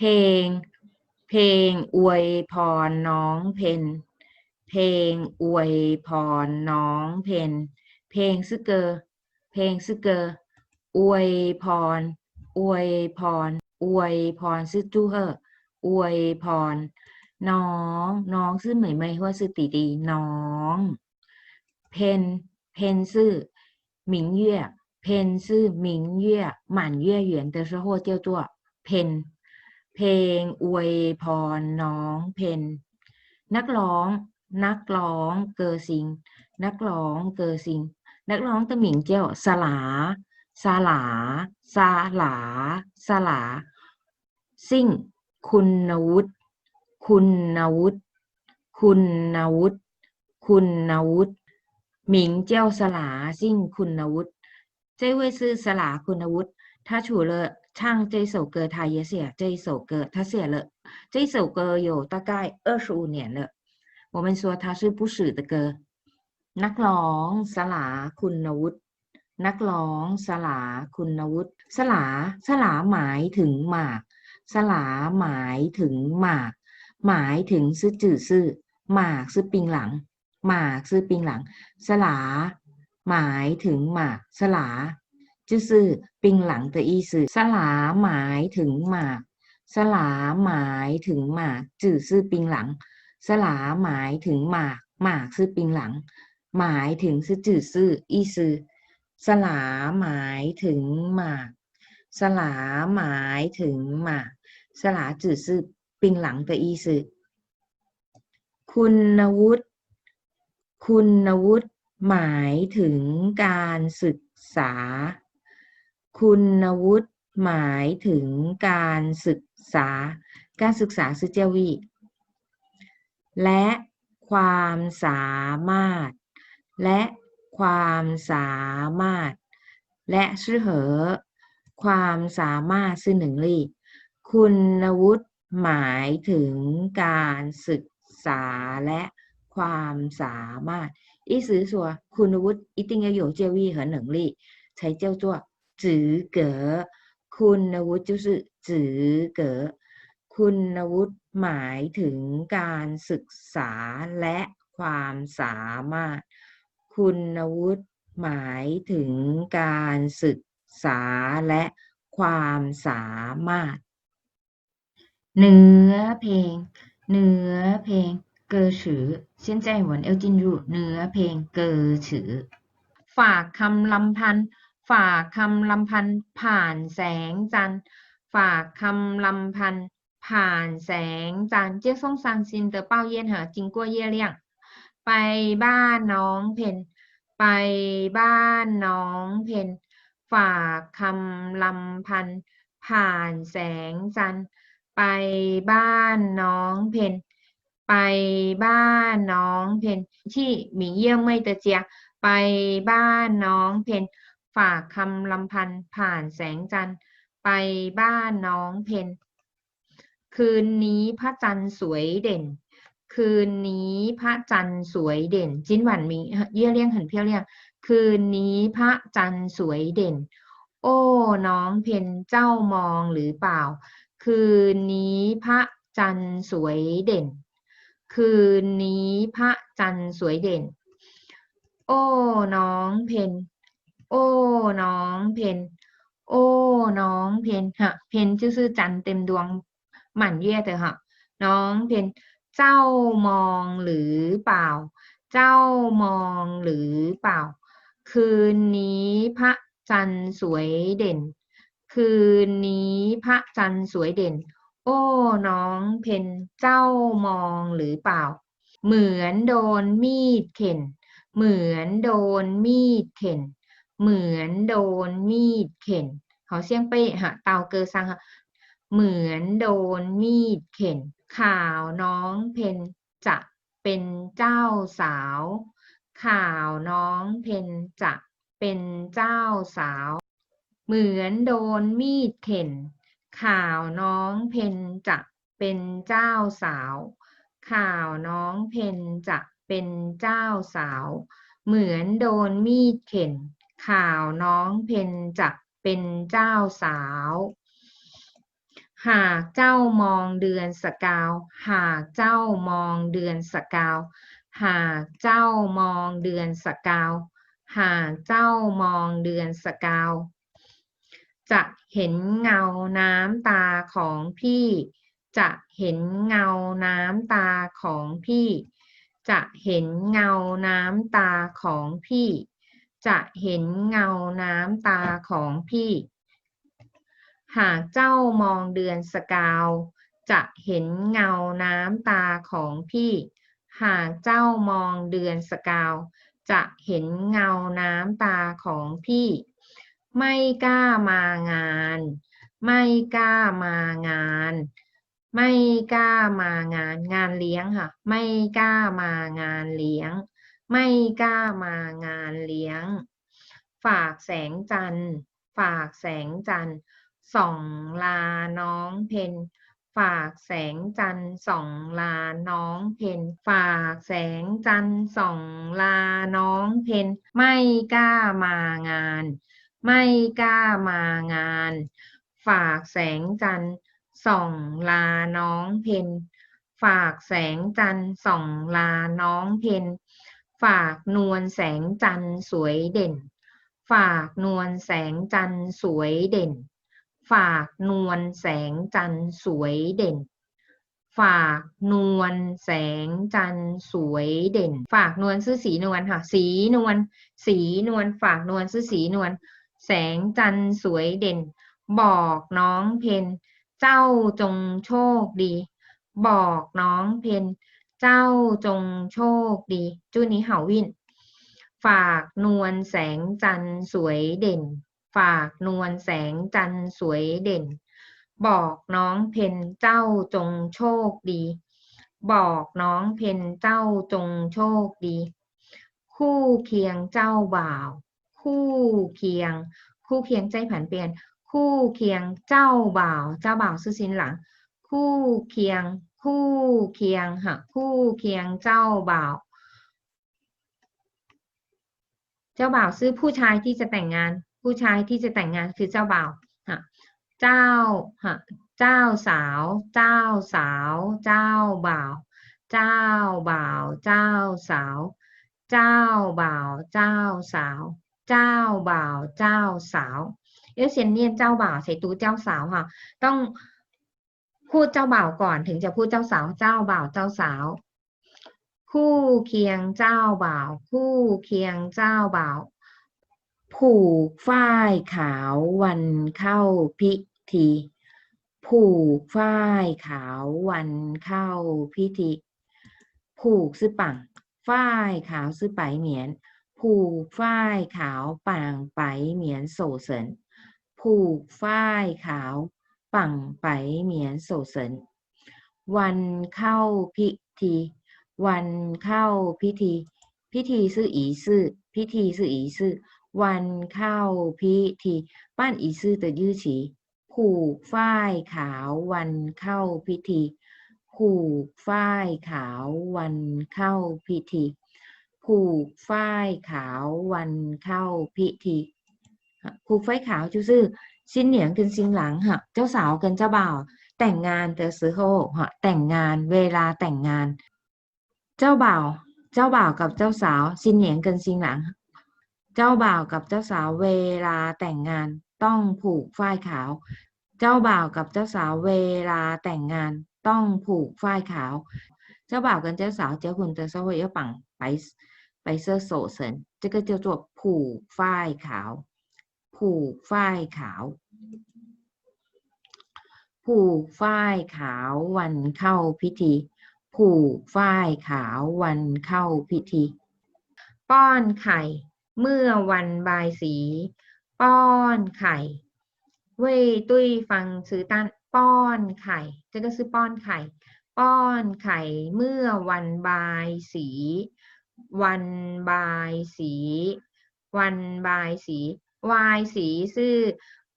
เพลง เพลงอวยพรน้องเพนเพลงอวยพรน้องเพนเพลงซึเกอเพลงซึเกออวยพรอวยพรอวยพรซึจู้เฮออวยพร น้อง น้องซื่อเหมยเหมยว่าซื่อตีดีน้อง เพนเพนซื่อหมิงเย่เพนซื่อหมิงเย่หมันเย่หยวนเตอร์โฮเตียวตัวเพน เพลงอวยพรน้องเพนนักร้อง นักร้องเกอร์ซิง นักร้องเกอร์ซิง นักร้องตะหมิงเจียวสลาสลาสลาสลาซิ่ง คุณนวุฒิคุณนวุฒิคุณนวุฒิคุณนวุฒิหมิงเจียวสลาซิ่งคุณนวุฒิเจ้เวยซื่อสลาคุณนวุฒิ 他除了唱这首歌，他也写这一首歌。他写了这首歌有大概二十五年了。我们说他是不死的歌。นักร้องสลาคุณวุฒินักร้องสลาคุณวุฒิสลาสลาหมายถึงหมาก สลาหมายถึงหมาก หมายถึงซื่อจื่อซื่อหมากซื่อปิงหลัง หมากซื่อปิงหลัง สลา หมายถึงหมาก สลา 就是槟榔的意思สลาหมายถึงหมาก สลาหมายถึงหมากจื่อซื่อปิงหลัง สลาหมายถึงหมาก หมากซื่อปิงหลัง หมายถึงซื่อจื่อซื่ออีซือสลาหมายถึงหมาก สลาหมายถึงหมาก สลาจื่อซื่อปิงหลัง的意思คุณวุฒิคุณวุฒิหมายถึงการศึกษา คุณวุฒิหมายถึงการศึกษา การศึกษา是教育และความสามารถ และความสามารถ และชื่อเหอ ความสามารถ是能力คุณวุฒิหมายถึงการศึกษาและความสามารถ意思是说คุณวุฒิ一定要有教育和能力才叫做 จือเก๋อคุณวุฒิจุสึจือเก๋อคุณวุฒิหมายถึงการศึกษาและความสามารถ คุณวุฒิหมายถึงการศึกษาและความสามารถ เนื้อเพลง เนื้อเพลงเกอฉือเส้นใจหวนเอลจินยูเนื้อเพลงเกอฉือ ฝากคำลำพันธ์ ฝากคำลำพันธ์ผ่านแสงจันทร์ฝากคำลำพันธ์ผ่านแสงจันทร์เจ้าส่งซันซินเตอเป้าเยี่ยนหาจิงกัวเยี่ยเลี่ยง ไปบ้านน้องเพนไปบ้านน้องเพนฝากคำลำพันธ์ผ่านแสงจันทร์ไปบ้านน้องเพนไปบ้านน้องเพนที่หมิงเยี่ยมไม่เตเจีย ไปบ้านน้องเพน ฝากคำลำพันธ์ผ่านแสงจันทร์ไปบ้านน้องเพนคืนนี้พระจันทร์สวยเด่น คืนนี้พระจันทร์สวยเด่น จิ้นหวันมีเยี่ยเลี่ยงหันเพี้ยวเลี่ยง คืนนี้พระจันทร์สวยเด่น โอ้น้องเพนเจ้ามองหรือเปล่า คืนนี้พระจันทร์สวยเด่น คืนนี้พระจันทร์สวยเด่น โอ้น้องเพน โอ้ น้องเพนโอ้ น้องเพนฮะ เพน就是จันเต็มดวงหมั่นเย่เถอะฮะ น้องเพนเจ้ามองหรือเปล่า เจ้ามองหรือเปล่า คืนนี้พระจันทร์สวยเด่น คืนนี้พระจันทร์สวยเด่น โอ้ น้องเพนเจ้ามองหรือเปล่า เหมือนโดนมีดเข็น เหมือนโดนมีดเข็น เหมือนโดนมีดเข็นเขาเสียงเป้ฮะเตาเกอซังฮะเหมือนโดนมีดเข็น ข่าวน้องเพนจะเป็นเจ้าสาว ข่าวน้องเพนจะเป็นเจ้าสาว เหมือนโดนมีดเข็น ข่าวน้องเพนจะเป็นเจ้าสาว ข่าวน้องเพนจะเป็นเจ้าสาว เหมือนโดนมีดเข็น ข่าวน้องเพนจะเป็นเจ้าสาว หากเจ้ามองเดือนสกาว หากเจ้ามองเดือนสกาว หากเจ้ามองเดือนสกาว หากเจ้ามองเดือนสกาว จะเห็นเงาน้ำตาของพี่ จะเห็นเงาน้ำตาของพี่ จะเห็นเงาน้ำตาของพี่ จะเห็นเงาน้ำตาของพี่ หากเจ้ามองเดือนสกาว จะเห็นเงาน้ำตาของพี่ หากเจ้ามองเดือนสกาว จะเห็นเงาน้ำตาของพี่ ไม่กล้ามางาน ไม่กล้ามางาน ไม่กล้ามางานงานเลี้ยงค่ะ ไม่กล้ามางานเลี้ยง ไม่กล้ามางานเลี้ยง ฝากแสงจันทร์ฝากแสงจันทร์ส่องลาน้องเพนฝากแสงจันทร์ส่องลาน้องเพนฝากแสงจันทร์ส่องลาน้องเพนไม่กล้ามางาน ไม่กล้ามางาน ฝากแสงจันทร์ส่องลาน้องเพนฝากแสงจันทร์ส่องลาน้องเพน ฝากนวลแสงจันทร์สวยเด่น ฝากนวลแสงจันทร์สวยเด่น ฝากนวลแสงจันทร์สวยเด่น ฝากนวลแสงจันทร์สวยเด่น ฝากนวลซื้อสีนวลค่ะ สีนวล สีนวล ฝากนวลซื้อสีนวล แสงจันทร์สวยเด่น บอกน้องเพนเจ้าจงโชคดี บอกน้องเพน เจ้าจงโชคดี จูนี้เห่าวิน ฝากนวลแสงจันทร์สวยเด่น ฝากนวลแสงจันทร์สวยเด่น บอกน้องเพนเจ้าจงโชคดี บอกน้องเพนเจ้าจงโชคดี คู่เคียงเจ้าบ่าว คู่เคียง คู่เคียงใจผันเปลี่ยน คู่เคียงเจ้าบ่าว เจ้าบ่าวซื่อสินหลัง คู่เคียง คู่เคียงค่ะคู่เคียงเจ้าบ่าว เจ้าบ่าวซื้อผู้ชายที่จะแต่งงาน ผู้ชายที่จะแต่งงานคือเจ้าบ่าวฮะเจ้าฮะเจ้าสาว เจ้าสาว เจ้าบ่าว เจ้าบ่าว เจ้าสาว เจ้าบ่าว เจ้าสาว เจ้าบ่าว เจ้าสาวเอเซียนเนียนเจ้าบ่าวใส่ตู้เจ้าสาวค่ะ ต้อง พูดเจ้าบ่าวก่อนถึงจะพูดเจ้าสาวเจ้าบ่าวเจ้าสาว คู่เคียงเจ้าบ่าว คู่เคียงเจ้าบ่าว ผูกฝ้ายขาววันเข้าพิธี ผูกฝ้ายขาววันเข้าพิธี ผูกซื้อปังฝ้ายขาวซื้อไปเหมียน ผูกฝ้ายขาวปังไปเหมียนโสเสรินผูกฝ้ายขาว ปั่งไปเหมียนโสเสรินวันเข้าพิธี วันเข้าพิธี พิธีซื่ออีซื่อพิธีซื่ออีซื่อวันเข้าพิธีบ้านอีซื่อต่ยื้อฉีผูกฝ้ายขาววันเข้าพิธีผูกฝ้ายขาววันเข้าพิธีผูกฝ้ายขาววันเข้าพิธีผูกฝ้ายขาว就是 新年跟新郎ฮะเจ้าสาว跟เจ้าบ่าว แต่งงาน的时候ฮะแต่งงานเวลาแต่งงาน เจ้าบ่าว เจ้าบ่าวกับเจ้าสาว新年跟新郎เจ้าบ่าวกับเจ้าสาวเวลาแต่งงานต้องผูกฝ้ายขาว เจ้าบ่าวกับเจ้าสาวเวลาแต่งงานต้องผูกฝ้ายขาว เจ้าบ่าว跟เจ้าสาว结婚的时候要绑白白色手绳这个叫做ผูกฝ้ายขาว ผูกฝ้ายขาว ผูกฝ้ายขาววันเข้าพิธี ผูกฝ้ายขาววันเข้าพิธี ป้อนไข่เมื่อวันบายสี ป้อนไข่เว่ยตุ้ยฟังซื้อตั้นป้อนไข่เจ๊ก็ซื้อป้อนไข่ ป้อนไข่เมื่อวันบายสี วันบายสี วันบายสี วายสีซื่อ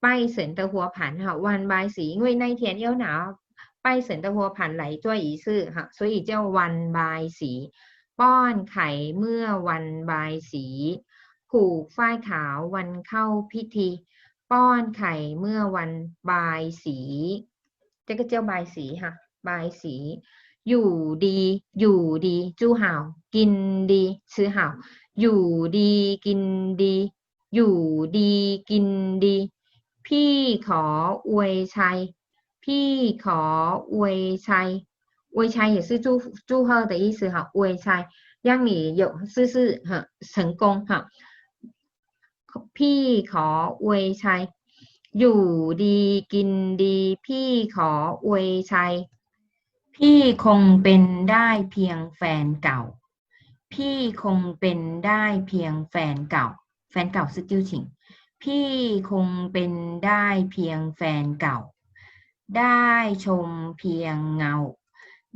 拜神的活盘哈，万拜สี因为那一天要拿拜神的活盘来做仪式哈，所以叫วันบายสี ป้อนไข่เมื่อวันบายสี ผูกฝ้ายขาววันเข้าพิธี ป้อนไข่เมื่อวันบายสี 这个叫บายสีค่ะบายสี อยู่ดี อยู่ดีจู้ห่าว กินดีซื้อห่าว อยู่ดีกินดี อยู่ดีกินดี พี่ขออวยชัย พี่ขออวยชัยอวยชัย也是祝祝贺的意思哈，อวยชัย让你有事事哈成功哈。พี่ขออวยชัย อยู่ดีกินดี พี่ขออวยชัย พี่คงเป็นได้เพียงแฟนเก่า พี่คงเป็นได้เพียงแฟนเก่า แฟนเก่าซึจิ้วฉิง พี่คงเป็นได้เพียงแฟนเก่า ได้ชมเพียงเงา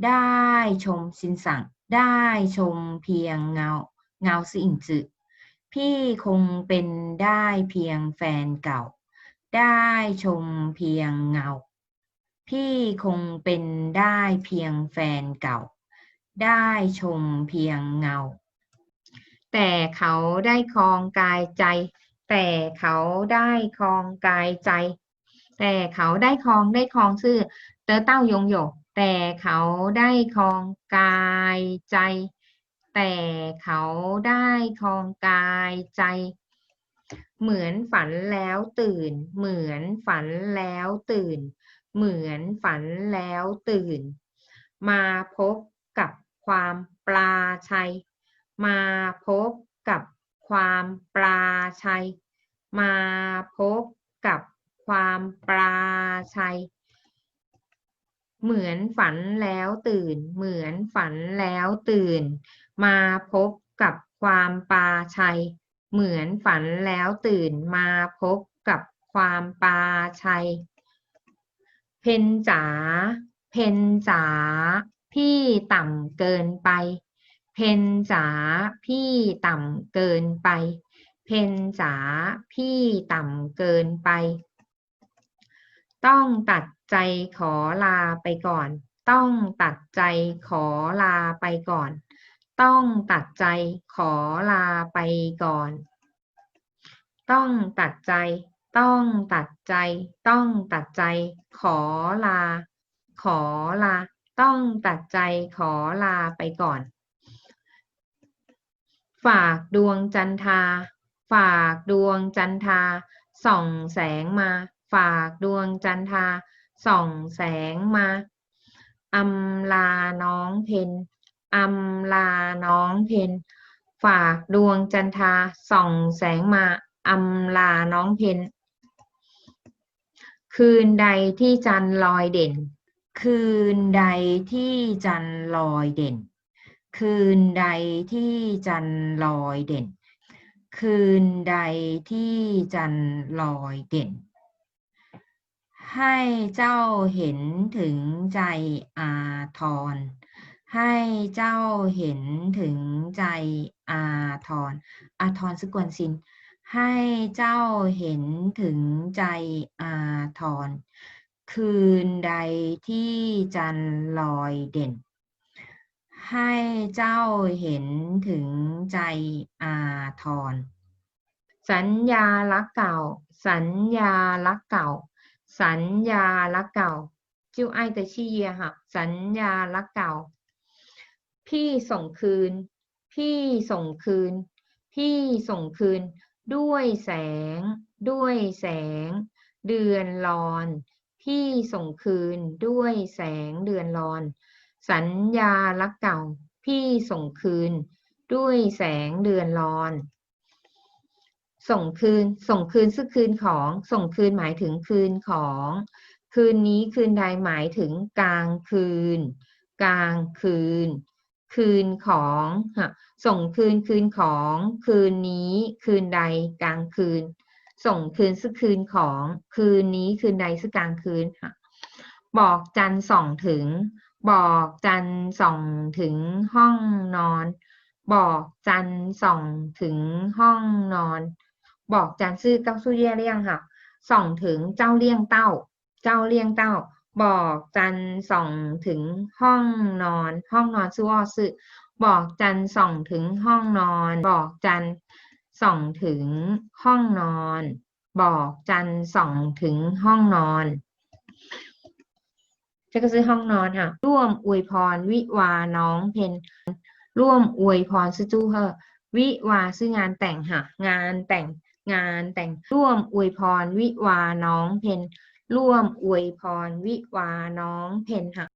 ได้ชมสินสัง ได้ชมเพียงเงา เงาซื่อิงจือพี่คงเป็นได้เพียงแฟนเก่า ได้ชมเพียงเงา พี่คงเป็นได้เพียงแฟนเก่า ได้ชมเพียงเงา แต่เขาได้ครองกายใจ แต่เขาได้ครองกายใจ แต่เขาได้ครองได้ครองชื่อเตอเต้ายงโยแต่เขาได้ครองกายใจ แต่เขาได้ครองกายใจ เหมือนฝันแล้วตื่น เหมือนฝันแล้วตื่น เหมือนฝันแล้วตื่น มาพบกับความปลาชัย มาพบกับความปลาชัย มาพบกับความปลาชัย เหมือนฝันแล้วตื่น เหมือนฝันแล้วตื่น มาพบกับความปลาชัย เหมือนฝันแล้วตื่น มาพบกับความปลาชัย เพนจ๋า เพนจ๋า พี่ต่ำเกินไป เพนจ๋าพี่ต่ำเกินไป เพนจ๋าพี่ต่ำเกินไป ต้องตัดใจขอลาไปก่อน ต้องตัดใจขอลาไปก่อน ต้องตัดใจขอลาไปก่อน ต้องตัดใจ ต้องตัดใจ ต้องตัดใจ ขอลา ขอลา ต้องตัดใจขอลาไปก่อน ฝากดวงจันทา ฝากดวงจันทา ส่องแสงมา ฝากดวงจันทา ส่องแสงมาอำลาน้องเพนอำลาน้องเพนฝากดวงจันทา ส่องแสงมาอำลาน้องเพนคืนใดที่จันลอยเด่น คืนใดที่จันลอยเด่น คืนใดที่จันลอยเด่น คืนใดที่จันลอยเด่น ให้เจ้าเห็นถึงใจอาทร ให้เจ้าเห็นถึงใจอาทร อาทรสกวนสิน ให้เจ้าเห็นถึงใจอาทร คืนใดที่จันลอยเด่น ให้เจ้าเห็นถึงใจอาทร สัญญารักเก่า สัญญารักเก่า สัญญารักเก่า จิ้วไอแต่ชีเยียค่ะสัญญารักเก่า พี่ส่งคืน พี่ส่งคืน พี่ส่งคืน ด้วยแสง ด้วยแสง เดือนรอน พี่ส่งคืนด้วยแสงเดือนรอน สัญญารักเก่า พี่ส่งคืน ด้วยแสงเดือนรอน ส่งคืน ส่งคืนซึ่งคืนของ ส่งคืนหมายถึงคืนของ คืนนี้คืนใดหมายถึงกลางคืน กลางคืน คืนของ ส่งคืนคืนของ คืนนี้คืนใดกลางคืน ส่งคืนซึ่งคืนของ คืนนี้คืนใดซึ่งกลางคืนค่ะบอกจันส่องถึง บอกจันส่องถึงห้องนอน บอกจันส่องถึงห้องนอน บอกจันซื่อเก้าสู้เย่เลี่ยงค่ะ ส่องถึงเจ้าเลี่ยงเต้า เจ้าเลี่ยงเต้า บอกจันส่องถึงห้องนอน ห้องนอนซื่ออ้อซื่อบอกจันส่องถึงห้องนอน บอกจันส่องถึงห้องนอน บอกจันส่องถึงห้องนอน จะก็ซื้อห้องนอนค่ะ ร่วมอวยพร วิวาน้องเพนร่วมอวยพรซื้อจู้เฮอวิวาซื้องานแต่งค่ะ งานแต่งงานแต่งร่วมอวยพร วิวาน้องเพนร่วมอวยพร วิวาน้องเพนค่ะ